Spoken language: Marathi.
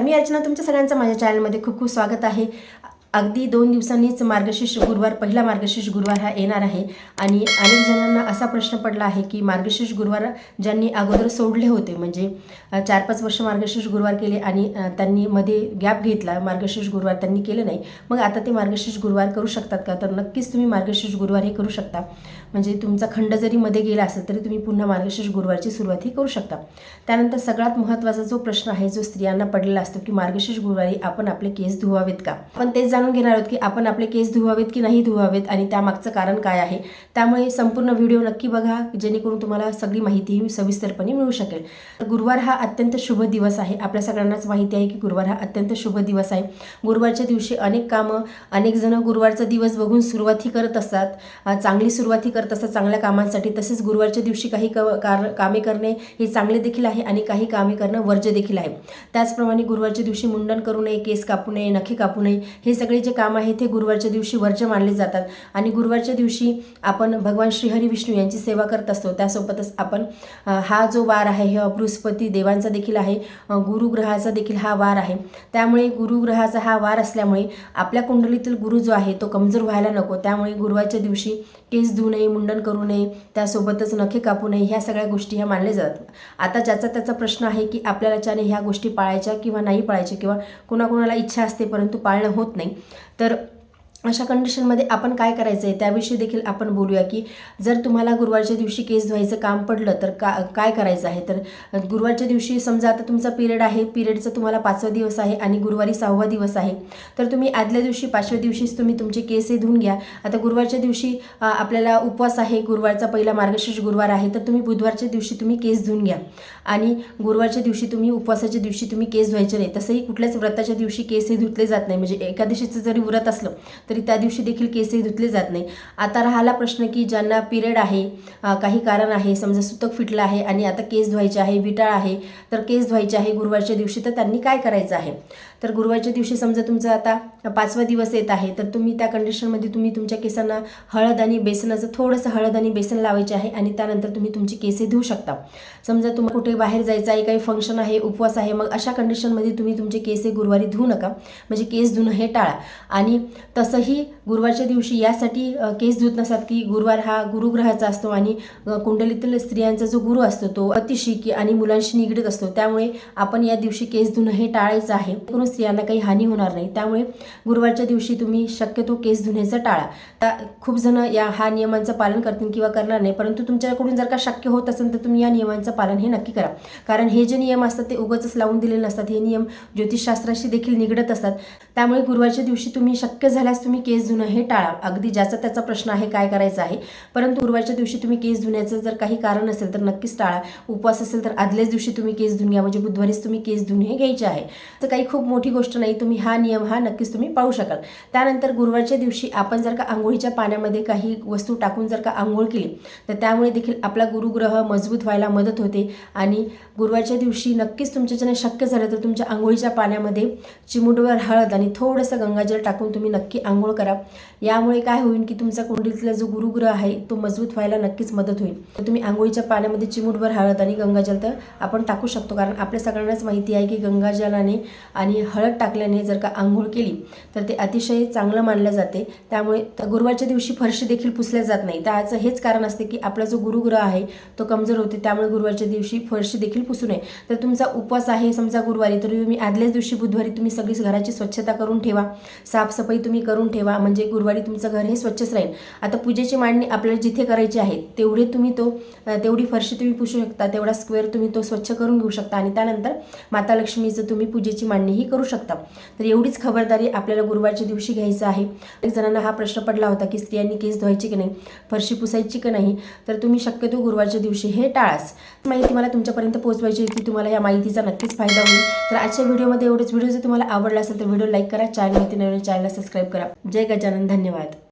नमस्कार मी अर्चना तुमच्या सगळ्यांचं माझ्या चॅनलमध्ये खूप खूप स्वागत आहे. अगदी दोन दिवसांनीच मार्गशीर्ष गुरुवार पहिला मार्गशीर्ष गुरुवार हा येणार आहे. आणि अनेक जणांना असा प्रश्न पडला आहे की मार्गशीर्ष गुरुवार ज्यांनी अगोदर सोडले होते म्हणजे चार पाच वर्ष मार्गशीर्ष गुरुवार केले आणि त्यांनी मध्ये गॅप घेतला मार्गशीर्ष गुरुवार त्यांनी केले नाही मग आता ते मार्गशीर्ष गुरुवार करू शकतात का? तर नक्कीच तुम्ही मार्गशीर्ष गुरुवार हे करू शकता. म्हणजे तुमचा खंड जरी मध्ये गेला असेल तरी तुम्ही पुन्हा मार्गशीर्ष गुरुवारची सुरुवात ही करू शकता. त्यानंतर सगळ्यात महत्त्वाचा जो प्रश्न आहे जो स्त्रियांना पडलेला असतो की मार्गशीर्ष गुरुवारी आपण आपले केस धुवावेत का? आपण तेच जाणून घेणार आहोत की आपण आपले केस धुवावेत की नाही धुवावेत आणि त्यामागचं कारण काय आहे. त्यामुळे संपूर्ण व्हिडिओ नक्की बघा जेणेकरून तुम्हाला सगळी माहिती ही सविस्तरपणे मिळू शकेल. तर गुरुवार हा अत्यंत शुभ दिवस आहे. आपल्या सगळ्यांनाच माहिती आहे की गुरुवार हा अत्यंत शुभ दिवस आहे. गुरुवारच्या दिवशी अनेक कामं अनेक जण गुरुवारचा दिवस बघून सुरुवातही करत असतात. चांगली सुरुवातही करत असतात चांगल्या कामांसाठी. तसेच गुरुवारच्या दिवशी काही क कार कामे करणे हे चांगले देखील आहे आणि काही कामे करणं वर्ज्य देखील आहे. त्याचप्रमाणे गुरुवारच्या दिवशी मुंडन करू नये केस कापू नये नखे कापू नये हे सगळे जे काम आहे ते गुरुवारच्या दिवशी वर्ज्य मानले जातात. आणि गुरुवारच्या दिवशी आपण भगवान श्रीहरी विष्णू यांची सेवा करत असतो. त्यासोबतच आपण हा जो वार आहे हा बृहस्पती देवांचा देखील आहे गुरुग्रहाचा देखील हा वार आहे. त्यामुळे गुरुग्रहाचा हा वार असल्यामुळे आपल्या कुंडलीतील गुरु जो आहे तो कमजोर व्हायला नको. त्यामुळे गुरुवारच्या दिवशी केस धुऊ नये मुंडन करू नये त्यासोबतच नखे कापू नये ह्या सगळ्या गोष्टी ह्या मानल्या जातात. आता ज्याचा त्याचा प्रश्न आहे की आपल्याला ज्याने ह्या गोष्टी पाळायच्या किंवा नाही पाळायच्या किंवा कुणाकुणाला इच्छा असते परंतु पाळणं होत नाही तर अशा कंडिशनमध्ये आपण काय करायचं आहे त्याविषयी देखील आपण बोलूया की जर तुम्हाला गुरुवारच्या दिवशी केस धुवायचं काम पडलं तर का काय करायचं आहे? तर गुरुवारच्या दिवशी समजा आता तुमचा पिरियड आहे पिरियडचा तुम्हाला पाचवा दिवस आहे आणि गुरुवारी सहावा दिवस आहे तर तुम्ही आदल्या दिवशी पाचव्या दिवशीच तुम्ही तुमचे केस हे धुवून घ्या. आता गुरुवारच्या दिवशी आपल्याला उपवास आहे गुरुवारचा पहिला मार्गशीर्ष गुरुवार आहे तर तुम्ही बुधवारच्या दिवशी तुम्ही केस धुवून घ्या. आणि गुरुवारच्या दिवशी तुम्ही उपवासाच्या दिवशी तुम्ही केस धुवायचे नाही तसंही कुठल्याच व्रताच्या दिवशी केस हे धुतले जात नाही. म्हणजे एकादशीचं जरी व्रत असलं तरी त्या दिवशी देखील केसही धुतले जात नाही. आता राहिला प्रश्न की ज्यांना पिरियड आहे काही कारण आहे समजा सुतक फिटलं आहे आणि आता केस धुवायचे आहे विटाळ आहे तर केस धुवायचे आहे गुरुवारच्या दिवशी तर त्यांनी काय करायचं आहे? तर गुरुवारच्या दिवशी समजा तुमचा आता पाचवा दिवस येत आहे तर तुम्ही त्या कंडिशनमध्ये तुम्ही तुमच्या केसांना हळद आणि बेसनाचं थोडंसं हळद आणि बेसन लावायचे आहे आणि त्यानंतर तुम्ही तुमची केसे धुवू शकता. समजा तुम्हाला कुठे बाहेर जायचं आहे काही फंक्शन आहे उपवास आहे मग अशा कंडिशनमध्ये तुम्ही तुमचे केसे गुरुवारी धुवू नका. म्हणजे केस धुणं हे टाळा. आणि तसं असंही गुरुवारच्या दिवशी यासाठी केस धुत नसतात की गुरुवार हा गुरुग्रहाचा असतो आणि कुंडलीतील स्त्रियांचा जो गुरु असतो तो अतिशिकी आणि मुलांशी निगडीत असतो. त्यामुळे आपण या दिवशी केस धुणं हे टाळायचं आहे. करून स्त्रियांना काही हानी होणार नाही. त्यामुळे गुरुवारच्या दिवशी तुम्ही शक्यतो केस धुण्याचं टाळा. खूप जण या हा नियमांचं पालन करतील किंवा करणार नाही परंतु तुमच्याकडून जर का शक्य होत असेल तर तुम्ही या नियमांचं पालन हे नक्की करा. कारण हे जे नियम असतात ते उगाचच लावून दिलेले नसतात. हे नियम ज्योतिषशास्त्राशी देखील निगडत असतात. त्यामुळे गुरुवारच्या दिवशी तुम्ही शक्य झाल्यास तुम्ही केस धुणं हे टाळा. अगदी ज्याचा त्याचा प्रश्न आहे काय करायचं आहे. परंतु गुरुवारच्या दिवशी तुम्ही केस धुण्याचं जर काही कारण असेल तर नक्कीच टाळा. उपवास असेल तर आदल्याच दिवशी तुम्ही केस धुवून घ्या. म्हणजे बुधवारीच तुम्ही केस धुवून हे घ्यायचे आहे. तर काही खूप मोठी गोष्ट नाही तुम्ही हा नियम हा नक्कीच तुम्ही पाळू शकाल. त्यानंतर गुरुवारच्या दिवशी आपण जर का आंघोळीच्या पाण्यामध्ये काही वस्तू टाकून जर का आंघोळ केली तर त्यामुळे देखील आपला गुरुग्रह मजबूत व्हायला मदत होते. आणि गुरुवारच्या दिवशी नक्कीच तुमच्याच्याने शक्य झालं तर तुमच्या आंघोळीच्या पाण्यामध्ये चिमुटभर हळद आणि थोडंसं गंगाजल टाकून तुम्ही नक्की आंघोळ आंघोळ करा. यामुळे काय होईल की तुमचा कुंडलीतला जो गुरुग्रह आहे तो मजबूत व्हायला नक्कीच मदत होईल. तर तुम्ही आंघोळीच्या पाण्यामध्ये चिमुटभर हळद आणि गंगाजल तर आपण टाकू शकतो. कारण आपल्या सगळ्यांनाच माहिती आहे की गंगाजलाने आणि हळद टाकल्याने जर का आंघोळ केली तर ते अतिशय चांगलं मानलं जाते. त्यामुळे गुरुवारच्या दिवशी फरशी देखील पुसल्या जात नाही. त्याचं हेच कारण असते की आपला जो गुरुग्रह आहे तो कमजोर होते. त्यामुळे गुरुवारच्या दिवशी फरशी देखील पुसू नये. तर तुमचा उपवास आहे समजा गुरुवारी तर तुम्ही आदल्याच दिवशी बुधवारी तुम्ही सगळी घराची स्वच्छता करून ठेवा. साफसफाई तुम्ही करून ठेवा. म्हणजे गुरुवारी तुमचं घर हे स्वच्छच राहील. आता पूजेची मांडणी आपल्याला जिथे करायची आहे तेवढे तुम्ही तो तेवढी फरशी तुम्ही पुसू शकता. तेवढा स्क्वेअर तुम्ही तो स्वच्छ करून घेऊ शकता. आणि त्यानंतर माता लक्ष्मीचं तुम्ही पूजेची मांडणीही करू शकता. तर एवढीच खबरदारी आपल्याला गुरुवारच्या दिवशी घ्यायचं आहे. अनेक जणांना हा प्रश्न पडला होता की स्त्रियांनी केस धुवायची की नाही फरशी पुसायची की नाही? तर तुम्ही शक्यतो गुरुवारच्या दिवशी हे टाळास माहिती मला तुमच्यापर्यंत पोहोचवायची होती. तुम्हाला या माहितीचा नक्कीच फायदा होईल. तर आजच्या व्हिडिओमध्ये एवढेच. व्हिडिओ जर तुम्हाला आवडला असेल तर व्हिडिओ लाईक करा. चॅनलवरती नवीन चॅनलला सबस्क्राईब करा. जय गजानन धन्यवाद.